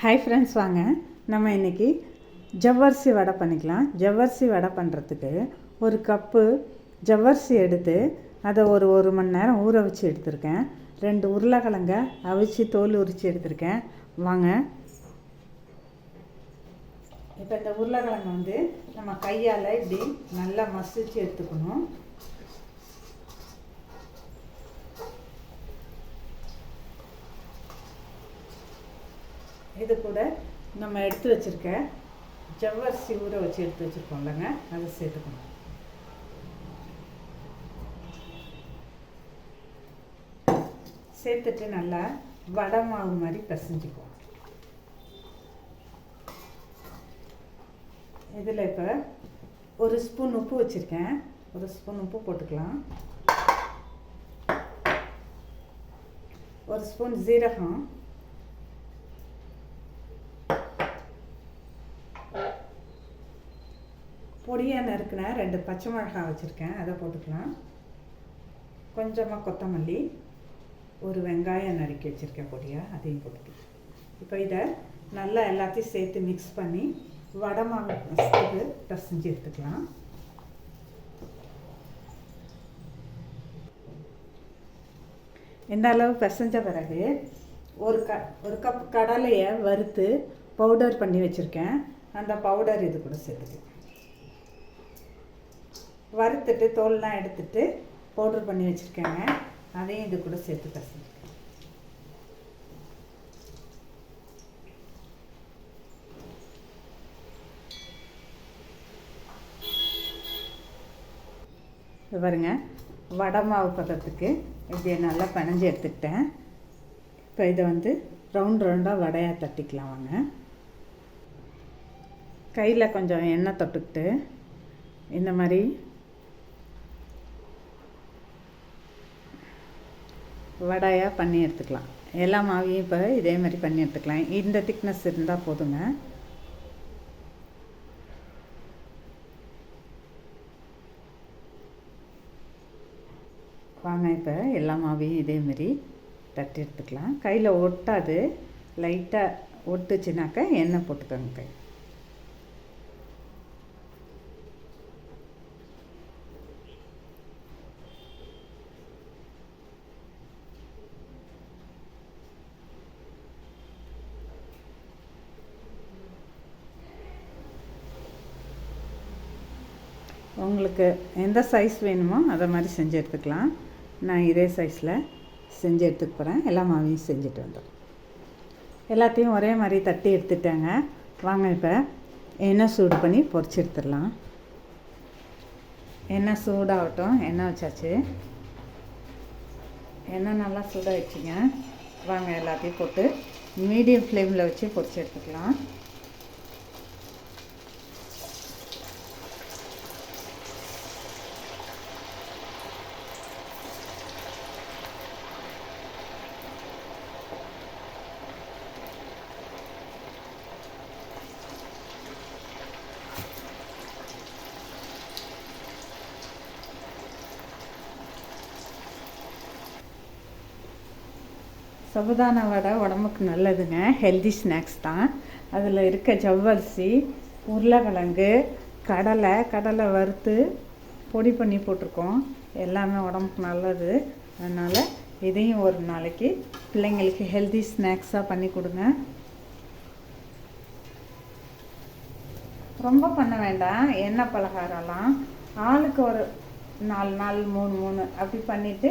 Hi friends வாங்க. நம்ம இன்றைக்கி ஜவ்வரிசி வடை பண்ணிக்கலாம். ஜவ்வரிசி வடை பண்ணுறதுக்கு ஒரு கப்பு ஜவ்வரிசி எடுத்து அதை ஒரு ஒரு மணி நேரம் ஊற வச்சு எடுத்திருக்கேன். ரெண்டு உருளைக்கிழங்க அவிச்சு தோல் உரித்து எடுத்திருக்கேன். வாங்க. இப்போ இந்த உருளைக்கிழங்கு வந்து நம்ம கையால் இப்படி நல்லா மசிச்சு எடுத்துக்கணும். இது கூட நம்ம எடுத்து வச்சுருக்க ஜவ்வரிசி ஊற வச்சு எடுத்து வச்சுருக்கோம்லங்க அதை சேர்த்துக்கணும். சேர்த்துட்டு நல்லா வடை மாவு மாதிரி பிசைஞ்சுக்குவோம். இதில் இப்போ ஒரு ஸ்பூன் உப்பு வச்சுருக்கேன். ஒரு ஸ்பூன் உப்பு போட்டுக்கலாம். ஒரு ஸ்பூன் ஜீரகம். பொடியாக நறுக்கின ரெண்டு பச்சை மிளகாய் வச்சுருக்கேன். அதை போட்டுக்கலாம். கொஞ்சமாக கொத்தமல்லி ஒரு வெங்காயம் நறுக்கி வச்சுருக்கேன் பொடியாக அதையும் போட்டுக்கலாம். இப்போ இதை நல்லா எல்லாத்தையும் சேர்த்து மிக்ஸ் பண்ணி வடை மாவு பசத்துக்கு பிசைஞ்சு எடுத்துக்கலாம். இந்த அளவு பிசைஞ்ச பிறகு ஒரு க ஒரு கப் கடலையை வறுத்து பவுடர் பண்ணி வச்சுருக்கேன். அந்த பவுடர் இது கூட சேர்த்துக்கலாம். வறுத்துட்டு தோல்லாம் எடுத்துட்டு பவுடர் பண்ணி வச்சுருக்கேங்க. அதையும் இது கூட சேர்த்து பசங்க இது பாருங்க வடை மாவு பதத்துக்கு இப்படி நல்லா பனைஞ்சு எடுத்துக்கிட்டேன். இப்போ இதை வந்து ரவுண்ட் ரவுண்டாக வடையாக தட்டிக்கலாம் வாங்க. கையில் கொஞ்சம் எண்ணெய் தொட்டுக்கிட்டு இந்த மாதிரி வடையாக பண்ணி எடுத்துக்கலாம். எல்லா மாவையும் இப்போ இதே மாதிரி பண்ணி எடுத்துக்கலாம். இந்த திக்னஸ் இருந்தால் போதுங்க. வாங்க இப்போ எல்லா மாவையும் மாதிரி தட்டி எடுத்துக்கலாம். கையில் ஒட்டாது. லைட்டாக ஒட்டுச்சுனாக்கா எண்ணெய் போட்டுக்கோங்க கை உங்களுக்கு எந்த சைஸ் வேணுமோ அதை மாதிரி செஞ்சு எடுத்துக்கலாம். நான் இதே சைஸில் செஞ்சு எடுத்துக்க போகிறேன் எல்லா மாவையும் செஞ்சுட்டு வந்துடும். எல்லாத்தையும் ஒரே மாதிரி தட்டி எடுத்துட்டாங்க. வாங்க இப்போ எண்ணெய் சூடு பண்ணி பொறிச்சு எடுத்துடலாம். எண்ணெய் சூடாகட்டும். எண்ணெய் வச்சாச்சு. எண்ணெய் நல்லா சூடாகிடுச்சிங்க வாங்க எல்லாத்தையும் போட்டு மீடியம் ஃப்ளேமில் வச்சு பொறிச்சு எடுத்துக்கலாம். சபுதான வடை உடம்புக்கு நல்லதுங்க. ஹெல்தி ஸ்நாக்ஸ் தான். அதில் இருக்க ஜவ்வரிசி உருளைக்கிழங்கு கடலை கடலை வறுத்து பொடி பண்ணி போட்டிருக்கோம். எல்லாமே உடம்புக்கு நல்லது. அதனால் இதையும் ஒரு நாளைக்கு பிள்ளைங்களுக்கு ஹெல்தி ஸ்நாக்ஸாக பண்ணி கொடுங்க. ரொம்ப பண்ண வேண்டாம். எண்ணெய் பலகாரம்லாம். ஆளுக்கு ஒரு நாலு நாள் மூணு மூணு. அப்படி பண்ணிவிட்டு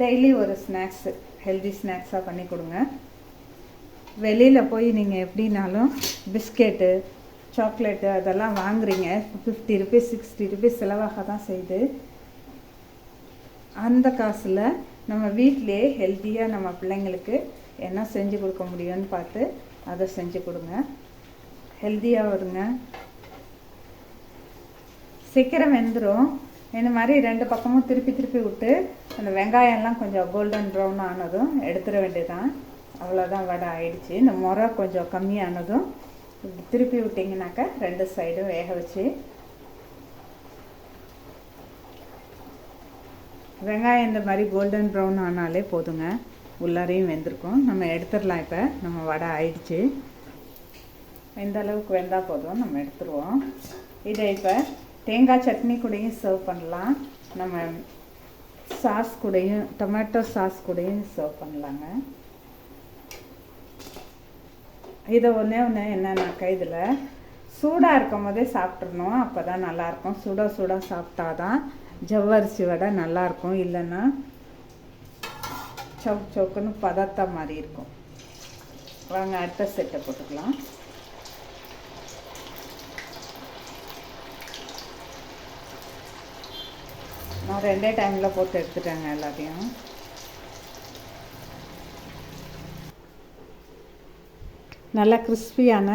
டெய்லி ஒரு ஸ்நாக்ஸு ஹெல்தி ஸ்நாக்ஸாக பண்ணி கொடுங்க. வெளியில் போய் நீங்கள் எப்படினாலும் பிஸ்கெட்டு சாக்லேட்டு அதெல்லாம் வாங்குறீங்க. ஃபிஃப்டி ருபீஸ் சிக்ஸ்டி ருபீஸ் செலவாக தான் செய்யுது அந்த காசில் நம்ம வீட்டிலே ஹெல்த்தியாக நம்ம பிள்ளைங்களுக்கு என்ன செஞ்சு கொடுக்க முடியும்னு பார்த்து அதை செஞ்சு கொடுங்க. ஹெல்த்தியாக வருங்க. சீக்கிரம் வெந்துடும் இந்த மாதிரி ரெண்டு பக்கமும் திருப்பி திருப்பி விட்டு அந்த வெங்காயம்லாம் கொஞ்சம் கோல்டன் ப்ரௌன் ஆனதும் எடுத்துட வேண்டியதான் அவ்வளோதான் வடை ஆயிடுச்சு. இந்த முறை கொஞ்சம் கம்மியானதும் திருப்பி விட்டிங்கனாக்கா ரெண்டு சைடும் வேக வச்சு வெங்காயம் இந்த மாதிரி கோல்டன் ப்ரௌன் ஆனாலே போதுங்க. உள்ளாரையும் வெந்திருக்கும். நம்ம எடுத்துடலாம் இப்போ. நம்ம வடை ஆயிடுச்சு. இந்த அளவுக்கு வெந்தால் போதும். நம்ம எடுத்துருவோம். இதை இப்போ தேங்காய் சட்னி கூடயும் சர்வ் பண்ணலாம். நம்ம சாஸ் கூடையும் டொமேட்டோ சாஸ் கூடையும் சர்வ் பண்ணலாங்க. இதை ஒன்றே ஒன்று என்னன்னாக்கா இதில் சூடாக இருக்கும் போதே சாப்பிட்றணும் அப்போ தான் நல்லாயிருக்கும். சுட சுட சாப்பிட்டா தான் ஜவ்வரிசி வடை நல்லாயிருக்கும். இல்லைன்னா சவுக் சவுக்குன்னு பதத்த மாதிரி இருக்கும். வாங்க அடுத்த செட்டை போட்டுக்கலாம். நான் ரெண்டே டைமில் போட்டு எடுத்துட்டேங்க எல்லாத்தையும். நல்லா கிறிஸ்பியான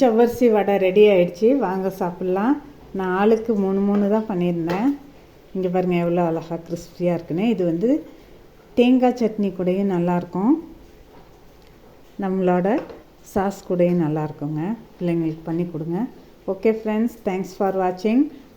ஜவ்வரிசி வடை ரெடி ஆகிடுச்சி வாங்க சாப்பிட்லாம். நான் ஆளுக்கு மூணு மூணு தான் பண்ணியிருந்தேன். இங்கே பாருங்கள் எவ்வளோ அழகாக கிறிஸ்பியாக இருக்குன்னு. இது வந்து தேங்காய் சட்னி கூடயும் நல்லாயிருக்கும் நம்மளோட சாஸ் கூடயும் நல்லாயிருக்குங்க பிள்ளைங்களுக்கு பண்ணி கொடுங்க. ஓகே ஃப்ரெண்ட்ஸ் தேங்க்ஸ் ஃபார் வாட்சிங்